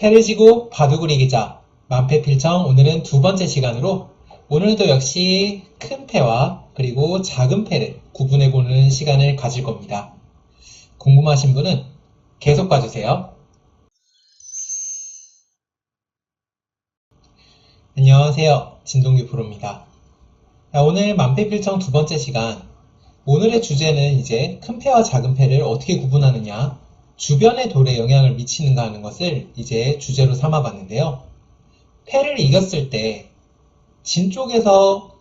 패를 지고 바둑을 이기자 만패 필청 오늘은 두 번째 시간으로 오늘도 역시 큰 패와 그리고 작은 패를 구분해 보는 시간을 가질 겁니다. 궁금하신 분은 계속 봐주세요. 안녕하세요. 진동규 프로입니다. 자, 오늘 만패 필청 두 번째 시간. 오늘의 주제는 이제 큰 패와 작은 패를 어떻게 구분하느냐, 주변의 돌에 영향을 미치는가 하는 것을 이제 주제로 삼아봤는데요. 패를 이겼을 때, 진 쪽에서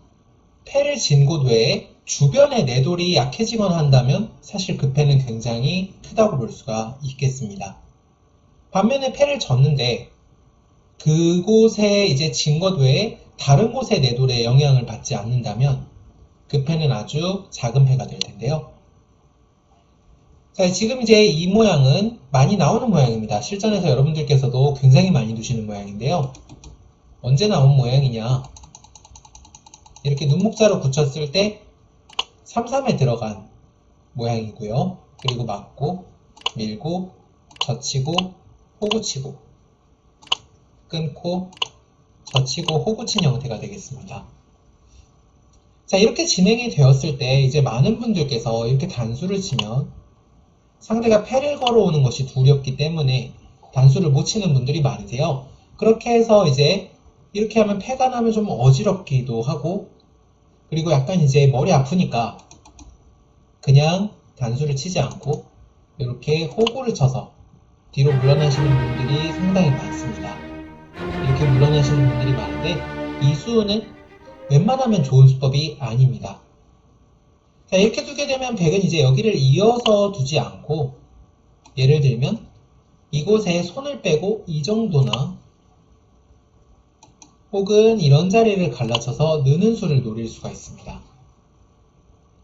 패를 진 곳 외에 주변의 내 돌이 약해지거나 한다면 사실 그 패는 굉장히 크다고 볼 수가 있겠습니다. 반면에 패를 졌는데 그곳에 이제 진 것 외에 다른 곳의 내 돌에 영향을 받지 않는다면 그 패는 아주 작은 패가 될 텐데요. 자, 지금 이제 이 모양은 많이 나오는 모양입니다. 실전에서 여러분들께서도 굉장히 많이 두시는 모양인데요. 언제 나온 모양이냐? 이렇게 눈목자로 붙였을 때 3, 3에 들어간 모양이고요. 그리고 맞고, 밀고, 젖히고, 호구치고, 끊고, 젖히고, 호구친 형태가 되겠습니다. 자, 이렇게 진행이 되었을 때 이제 많은 분들께서 이렇게 단수를 치면 상대가 패를 걸어오는 것이 두렵기 때문에 단수를 못 치는 분들이 많으세요. 그렇게 해서 이제 이렇게 하면 패가 나면 좀 어지럽기도 하고 그리고 약간 이제 머리 아프니까 그냥 단수를 치지 않고 이렇게 호구를 쳐서 뒤로 물러나시는 분들이 상당히 많습니다. 이렇게 물러나시는 분들이 많은데 이 수는 웬만하면 좋은 수법이 아닙니다. 자, 이렇게 두게 되면 백은 이제 여기를 이어서 두지 않고 예를 들면 이곳에 손을 빼고 이 정도나 혹은 이런 자리를 갈라쳐서 느는 수를 노릴 수가 있습니다.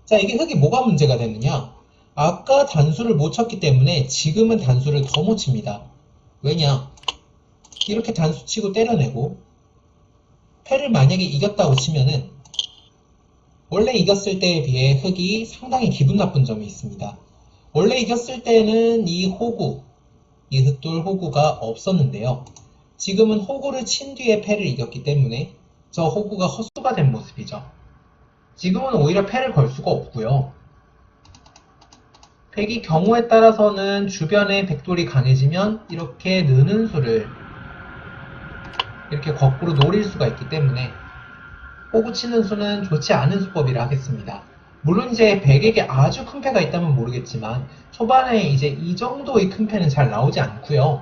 자, 이게 흙이 뭐가 문제가 되느냐? 아까 단수를 못 쳤기 때문에 지금은 단수를 더 못 칩니다. 왜냐? 이렇게 단수 치고 때려내고 패를 만약에 이겼다고 치면은 원래 이겼을 때에 비해 흙이 상당히 기분 나쁜 점이 있습니다. 원래 이겼을 때는 이 호구, 이 흑돌 호구가 없었는데요. 지금은 호구를 친 뒤에 패를 이겼기 때문에 저 호구가 헛수가 된 모습이죠. 지금은 오히려 패를 걸 수가 없고요. 백이 경우에 따라서는 주변에 백돌이 강해지면 이렇게 느는 수를 이렇게 거꾸로 노릴 수가 있기 때문에 호구 치는 수는 좋지 않은 수법이라 하겠습니다. 물론 이제 백에게 아주 큰 패가 있다면 모르겠지만 초반에 이제 이 정도의 큰 패는 잘 나오지 않고요.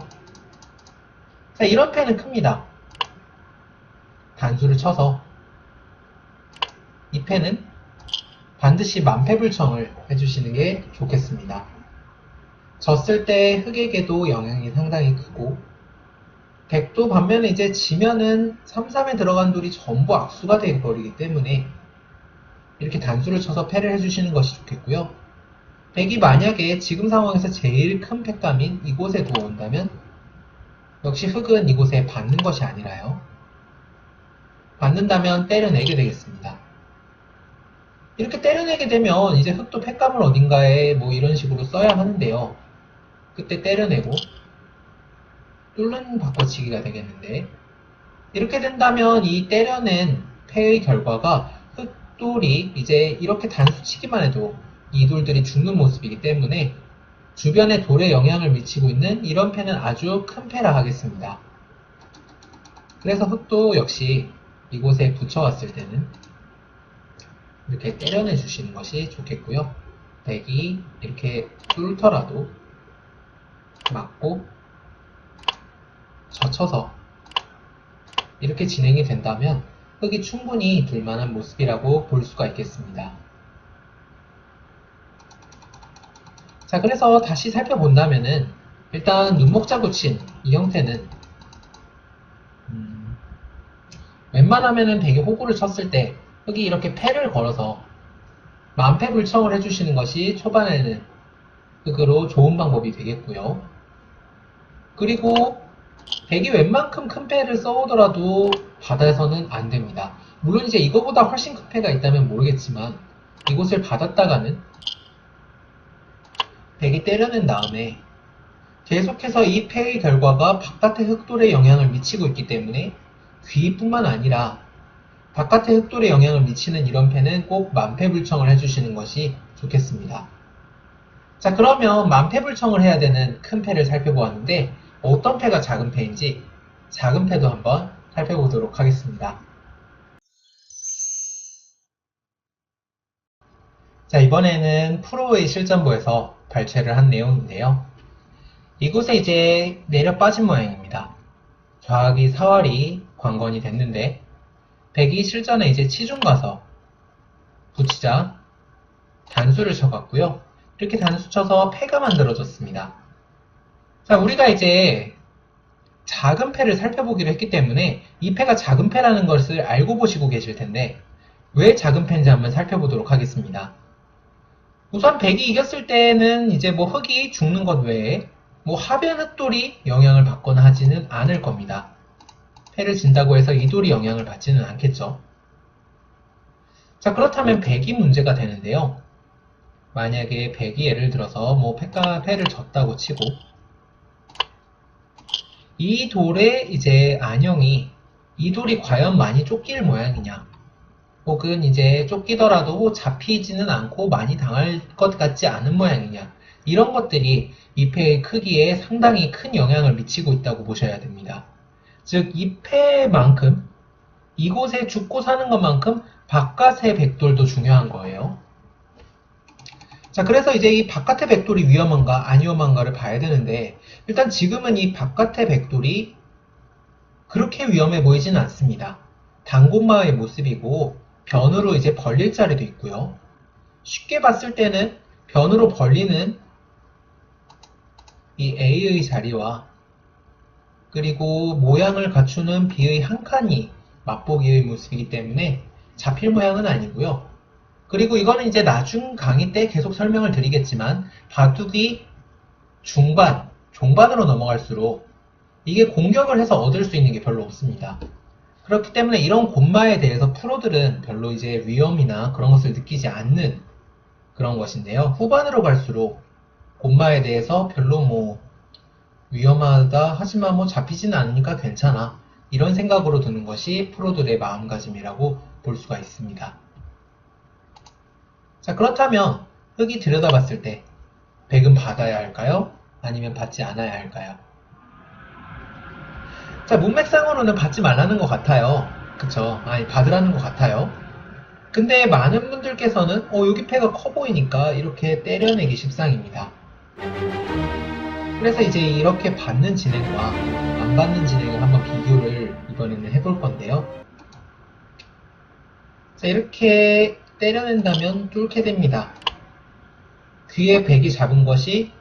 자, 이런 패는 큽니다. 단수를 쳐서 이 패는 반드시 만패불청을 해주시는 게 좋겠습니다. 졌을 때 흑에게도 영향이 상당히 크고 백도 반면에 이제 지면은 3, 3에 들어간 돌이 전부 악수가 되어버리기 때문에 이렇게 단수를 쳐서 패를 해주시는 것이 좋겠고요. 백이 만약에 지금 상황에서 제일 큰 패감인 이곳에 두어온다면 역시 흑은 이곳에 받는 것이 아니라요. 받는다면 때려내게 되겠습니다. 이렇게 때려내게 되면 이제 흑도 패감을 어딘가에 뭐 이런 식으로 써야 하는데요. 그때 때려내고 뚫는 바꿔치기가 되겠는데 이렇게 된다면 이 때려낸 패의 결과가 흑돌이 이제 이렇게 단수치기만 해도 이 돌들이 죽는 모습이기 때문에 주변에 돌에 영향을 미치고 있는 이런 패는 아주 큰 패라 하겠습니다. 그래서 흑도 역시 이곳에 붙여왔을 때는 이렇게 때려내 주시는 것이 좋겠고요. 백이 이렇게 뚫더라도 맞고 젖혀서 이렇게 진행이 된다면 흙이 충분히 둘만한 모습이라고 볼 수가 있겠습니다. 자, 그래서 다시 살펴본다면은 일단 눈목자고 친이 형태는 음, 웬만하면은 되게 호구를 쳤을 때 흙이 이렇게 패를 걸어서 만패 불청을 해주시는 것이 초반에는 흙으로 좋은 방법이 되겠고요. 그리고 백이 웬만큼 큰 패를 써오더라도 바다에서는 안 됩니다. 물론 이제 이거보다 훨씬 큰 패가 있다면 모르겠지만 이곳을 받았다가는 백이 때려낸 다음에 계속해서 이 폐의 결과가 바깥의 흑돌에 영향을 미치고 있기 때문에 귀뿐만 아니라 바깥의 흑돌에 영향을 미치는 이런 폐는 꼭 만폐불청을 해주시는 것이 좋겠습니다. 자 그러면 만폐불청을 해야 되는 큰 폐를 살펴보았는데 어떤 폐가 작은 폐인지 작은 폐도 한번 살펴보도록 하겠습니다. 자 이번에는 프로의 실전부에서 발췌를 한 내용인데요. 이곳에 이제 내려 빠진 모양입니다. 좌악이 사활이 관건이 됐는데 백이 실전에 이제 치중 가서 붙이자 단수를 쳐갔고요. 이렇게 단수 쳐서 패가 만들어졌습니다. 자, 우리가 이제 작은 패를 살펴보기로 했기 때문에 이 패가 작은 패라는 것을 알고 보시고 계실 텐데 왜 작은 패인지 한번 살펴보도록 하겠습니다. 우선 백이 이겼을 때는 이제 뭐 흑이 죽는 것 외에 뭐 하변 흑돌이 영향을 받거나 하지는 않을 겁니다. 패를 진다고 해서 이 돌이 영향을 받지는 않겠죠. 자, 그렇다면 백이 문제가 되는데요. 만약에 백이 예를 들어서 뭐 패가 패를 졌다고 치고 이 돌의 이제 안형이 이 돌이 과연 많이 쫓길 모양이냐 혹은 이제 쫓기더라도 잡히지는 않고 많이 당할 것 같지 않은 모양이냐 이런 것들이 이 패의 크기에 상당히 큰 영향을 미치고 있다고 보셔야 됩니다. 즉, 이 패만큼 이곳에 죽고 사는 것만큼 바깥의 백돌도 중요한 거예요. 자, 그래서 이제 이 바깥의 백돌이 위험한가 안 위험한가를 봐야 되는데 일단 지금은 이 바깥의 백돌이 그렇게 위험해 보이지는 않습니다. 단골마의 모습이고 변으로 이제 벌릴 자리도 있고요. 쉽게 봤을 때는 변으로 벌리는 이 A의 자리와 그리고 모양을 갖추는 B의 한 칸이 맛보기의 모습이기 때문에 잡힐 모양은 아니고요. 그리고 이거는 이제 나중 강의 때 계속 설명을 드리겠지만 바둑이 중반, 종반으로 넘어갈수록 이게 공격을 해서 얻을 수 있는 게 별로 없습니다. 그렇기 때문에 이런 곤마에 대해서 프로들은 별로 이제 위험이나 그런 것을 느끼지 않는 그런 것인데요. 후반으로 갈수록 곤마에 대해서 별로 뭐 위험하다 하지만 뭐 잡히지는 않으니까 괜찮아 이런 생각으로 드는 것이 프로들의 마음가짐이라고 볼 수가 있습니다. 자 그렇다면 흙이 들여다봤을 때 백은 받아야 할까요? 아니면 받지 않아야 할까요? 자 문맥상으로는 받지 말라는 것 같아요. 그쵸? 아니 받으라는 것 같아요. 근데 많은 분들께서는 어 여기 패가 커 보이니까 이렇게 때려내기 십상입니다. 그래서 이제 이렇게 받는 진행과 안 받는 진행을 한번 비교를 이번에는 해볼 건데요. 자, 이렇게 때려낸다면 뚫게 됩니다. 귀에 백이 잡은 것이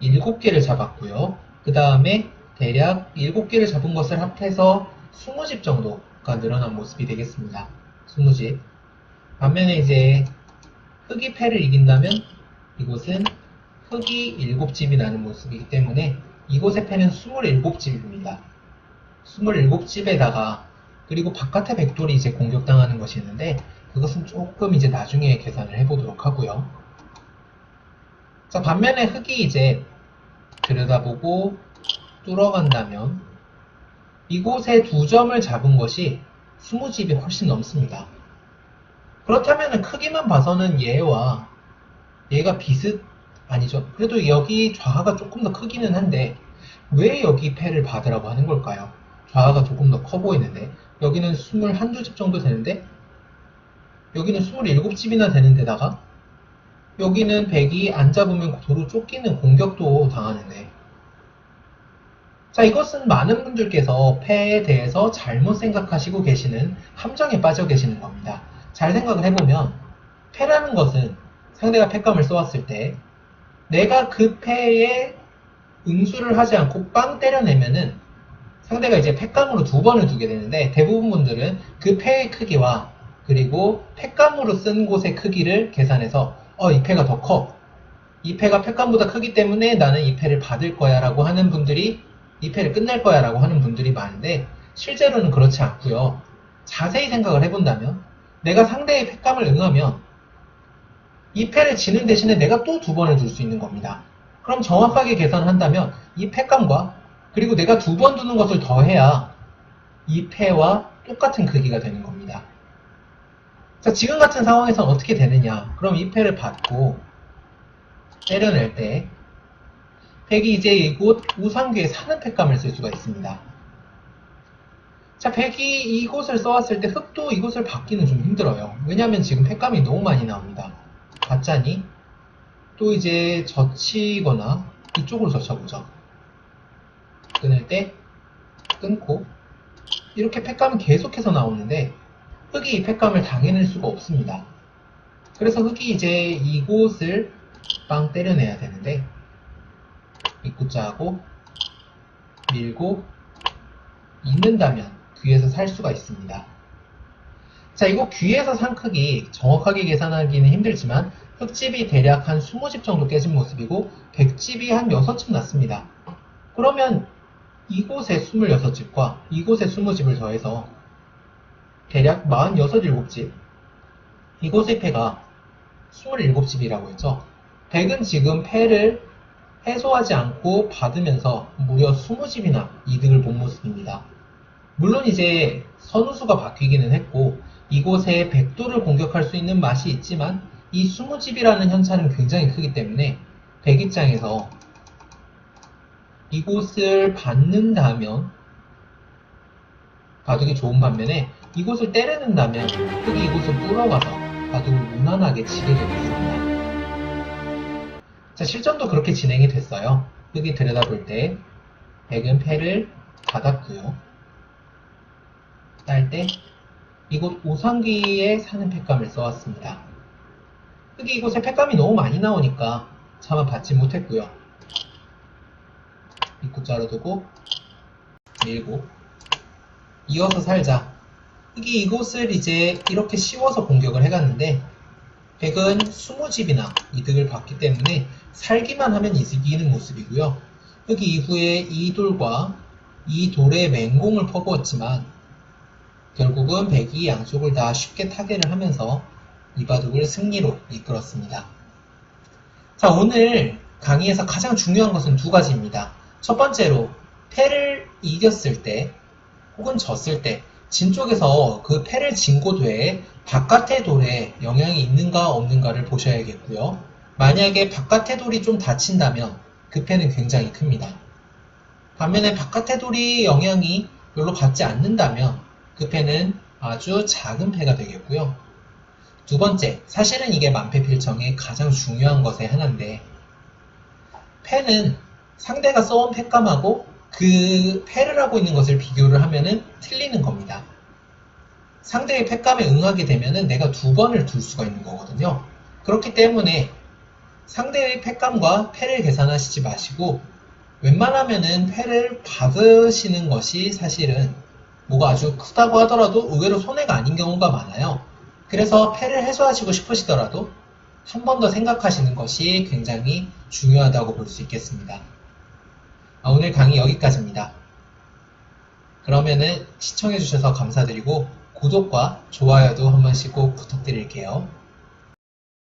7개를 잡았고요. 그 다음에 대략 7개를 잡은 것을 합해서 20집 정도가 늘어난 모습이 되겠습니다. 20집. 반면에 이제 흑이 패를 이긴다면 이곳은 흑이 7집이 나는 모습이기 때문에 이곳의 패는 27집입니다. 27집에다가 그리고 바깥의 백돌이 이제 공격당하는 것이 있는데 그것은 조금 이제 나중에 계산을 해보도록 하고요. 자 반면에 흑이 이제 들여다보고 뚫어간다면 이곳에 두 점을 잡은 것이 20집이 훨씬 넘습니다. 그렇다면 크기만 봐서는 얘와 얘가 비슷 아니죠. 그래도 여기 좌하가 조금 더 크기는 한데 왜 여기 패를 받으라고 하는 걸까요? 좌하가 조금 더 커 보이는데 여기는 21집 정도 되는데 여기는 27집이나 되는 데다가 여기는 백이 안 잡으면 도로 쫓기는 공격도 당하는데 자 이것은 많은 분들께서 패에 대해서 잘못 생각하시고 계시는 함정에 빠져 계시는 겁니다. 잘 생각을 해보면 패라는 것은 상대가 패감을 쏘았을 때 내가 그 패에 응수를 하지 않고 빵 때려내면은 상대가 이제 패감으로 두 번을 두게 되는데 대부분 분들은 그 패의 크기와 그리고 패감으로 쓴 곳의 크기를 계산해서 어 이 패가 더 커. 이 패가 패감보다 크기 때문에 나는 이 패를 받을 거야 라고 하는 분들이 이 패를 끝낼 거야 라고 하는 분들이 많은데 실제로는 그렇지 않고요. 자세히 생각을 해본다면 내가 상대의 패감을 응하면 이 패를 지는 대신에 내가 또 두 번을 줄 수 있는 겁니다. 그럼 정확하게 계산한다면 이 팩감과 그리고 내가 두 번 두는 것을 더해야 이 패와 똑같은 크기가 되는 겁니다. 자, 지금 같은 상황에선 어떻게 되느냐? 그럼 이 패를 받고 때려낼 때 팩이 이제 이곳 우상귀에 사는 팩감을 쓸 수가 있습니다. 자, 팩이 이곳을 써왔을 때 흙도 이곳을 받기는 좀 힘들어요. 왜냐하면 지금 팩감이 너무 많이 나옵니다. 받자니 또 이제 젖히거나 이쪽으로 젖혀보죠. 끊을 때 끊고 이렇게 팩감은 계속해서 나오는데 흙이 이 팩감을 당해낼 수가 없습니다. 그래서 흙이 이제 이곳을 빵 때려내야 되는데 입구자하고 밀고 있는다면 귀에서 살 수가 있습니다. 자, 이거 귀에서 산 크기 정확하게 계산하기는 힘들지만 흙집이 대략 한 20집 정도 깨진 모습이고 100집이 한 6집 났습니다. 그러면 이곳에 26집과 이곳에 20집을 더해서 대략 46, 7집 이곳의 패가 27집이라고 했죠. 100은 지금 패를 해소하지 않고 받으면서 무려 20집이나 이득을 본 모습입니다. 물론 이제 선우수가 바뀌기는 했고 이곳에 백도를 공격할 수 있는 맛이 있지만 이 20집이라는 현차는 굉장히 크기 때문에 백 입장에서 이곳을 받는다면 바둑이 좋은 반면에 이곳을 때려낸다면 흙이 이곳을 뚫어가서 바둑을 무난하게 치게 되겠습니다. 자, 실전도 그렇게 진행이 됐어요. 흙이 들여다볼 때 백은 패를 닫았고요. 딸 때 이곳 오상기에 사는 팩감을 써왔습니다. 흙이 이곳에 팩감이 너무 많이 나오니까 차마 받지 못했고요. 입구자로 두고 밀고 이어서 살자. 흙이 이곳을 이제 이렇게 씌워서 공격을 해갔는데 백은 20집이나 이득을 받기 때문에 살기만 하면 이기는 모습이고요. 흙이 이후에 이 돌과 이 돌에 맹공을 퍼부었지만 결국은 백이 양쪽을 다 쉽게 타개를 하면서 이 바둑을 승리로 이끌었습니다. 자, 오늘 강의에서 가장 중요한 것은 두 가지입니다. 첫 번째로 패를 이겼을 때 혹은 졌을 때 진 쪽에서 그 패를 진곳 외에 바깥의 돌에 영향이 있는가 없는가를 보셔야겠고요. 만약에 바깥의 돌이 좀 다친다면 그 패는 굉장히 큽니다. 반면에 바깥의 돌이 영향이 별로 받지 않는다면 그 패는 아주 작은 패가 되겠고요. 두 번째, 사실은 이게 만패필청의 가장 중요한 것의 하나인데 패는 상대가 써온 패감하고 그 패를 하고 있는 것을 비교를 하면은 틀리는 겁니다. 상대의 패감에 응하게 되면은 내가 두 번을 둘 수가 있는 거거든요. 그렇기 때문에 상대의 패감과 패를 계산하시지 마시고 웬만하면은 패를 받으시는 것이 사실은 뭐가 아주 크다고 하더라도 의외로 손해가 아닌 경우가 많아요. 그래서 패를 해소하시고 싶으시더라도 한 번 더 생각하시는 것이 굉장히 중요하다고 볼 수 있겠습니다. 아, 오늘 강의 여기까지입니다. 그러면은 시청해주셔서 감사드리고 구독과 좋아요도 한 번씩 꼭 부탁드릴게요.